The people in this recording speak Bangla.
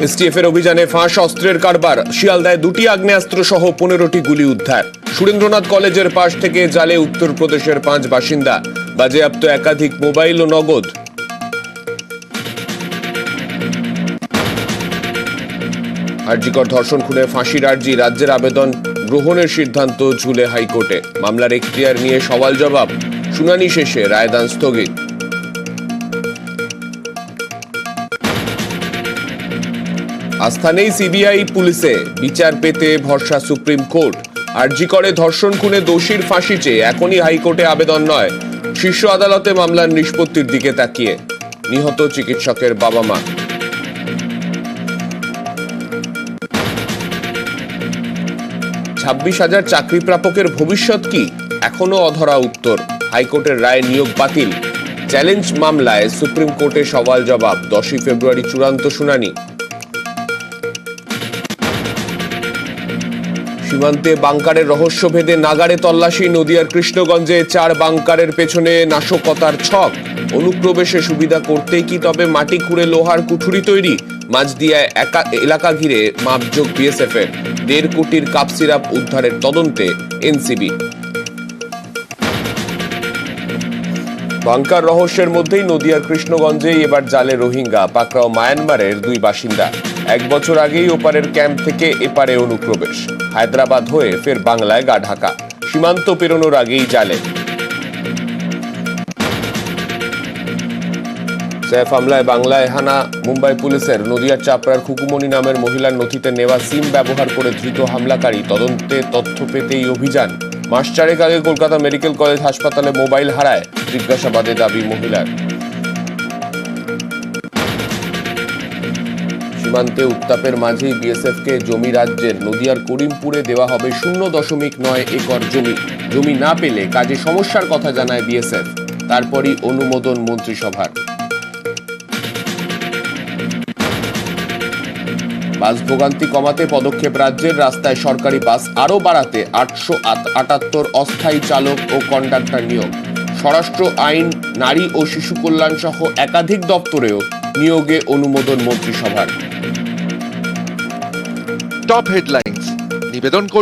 এসটিএফ এর অভিযানে ফাঁস অস্ত্রের কারবার। শিয়ালদায় দুটি আগ্নেয়াস্ত্র সহ পনেরোটি গুলি উদ্ধার। সুরেন্দ্রনাথ কলেজের পাশ থেকে জালে উত্তরপ্রদেশের পাঁচ বাসিন্দা। বাজেয়াপ্ত একাধিক মোবাইল ও নগদ। আরজিকর ধর্ষণ খুনে ফাঁসির আর্জি, রাজ্যের আবেদন গ্রহণের সিদ্ধান্ত ঝুলে হাইকোর্টে। মামলার এখতিয়ার নিয়ে সওয়াল জবাব। শুনানি শেষে রায়দান স্থগিত। আস্থা নেই সিবিআই পুলিশে। বিচার পেতে ভরসা সুপ্রিম কোর্ট। আরজি করে ধর্ষণ খুনে দোষীর ফাঁসি চেয়ে এখনই হাইকোর্টে আবেদন নয়। শীর্ষ আদালতে মামলার নিষ্পত্তির দিকে তাকিয়ে। নিহত চিকিৎসকের বাবা মা। ছাব্বিশ হাজার চাকরি প্রাপকের ভবিষ্যৎ কি? এখনও অধরা উত্তর। হাইকোর্টের রায় নিয়োগ বাতিল। চ্যালেঞ্জ মামলায় সুপ্রিম কোর্টে সওয়াল জবাব। দশই ফেব্রুয়ারি চূড়ান্ত শুনানি। সীমান্তে বাংকারের রহস্য ভেদে নাগারে তল্লাশি, নদিয়ার কৃষ্ণগঞ্জে চার বাংকারের পেছনে নাশকতার ছক। অনুপ্রবেশে সুবিধা করতেই কি তবে মাটি খুঁড়ে লোহার কুঠুরি তৈরি? মাঝদিয়ায় একা, এলাকা ঘিরে মাপযোগ বিএসএফ এর। দেড় কোটির কাপ সিরাপ উদ্ধারের তদন্তে এনসিবি। বাংকার রহস্যের মধ্যেই নদিয়ার কৃষ্ণগঞ্জেই এবার জালে রোহিঙ্গা, পাকড়াও মায়ানমারের দুই বাসিন্দা। এক বছর আগেই ওপারের ক্যাম্প থেকে এপারে অনুপ্রবেশ। হায়দ্রাবাদ হয়ে ফের বাংলায় গা ঢাকা। সীমান্ত পেরোনোর আগেই জালে। স্যাফ হামলায় বাংলায় হানা, মুম্বাই পুলিশের নদিয়ার চাপড়ার খুকুমণি নামের মহিলার নথিতে নেওয়া সিম ব্যবহার করে ধৃত হামলাকারী তদন্তে তথ্য পেতেই অভিযান। মাস চারেক আগে কলকাতা মেডিকেল কলেজ হাসপাতালে মোবাইল হারায় জিজ্ঞাসাবাদে দাবি মহিলার। সীমান্তে উত্তাপের মাঝেই বিএসএফ কে জমি রাজ্যের নদিয়ার করিমপুরে দেওয়া হবে শূন্য দশমিক নয় একর জমি। জমি না পেলে কাজে সমস্যার কথা জানায় বিএসএফ। তারপরই অনুমোদন মন্ত্রিসভার। বাস ভোগান্তি কমাতে পদক্ষেপ রাজ্যের রাস্তায় সরকারি বাস আরও বাড়াতে আটশো আটাত্তর অস্থায়ী চালক ও কন্ডাক্টর নিয়োগ। স্বরাষ্ট্র আইন, নারী ও শিশু কল্যাণ সহ একাধিক দপ্তরেও নিয়োগে অনুমোদন মন্ত্রিসভার। টপ হেডলাইন নিবেদন করল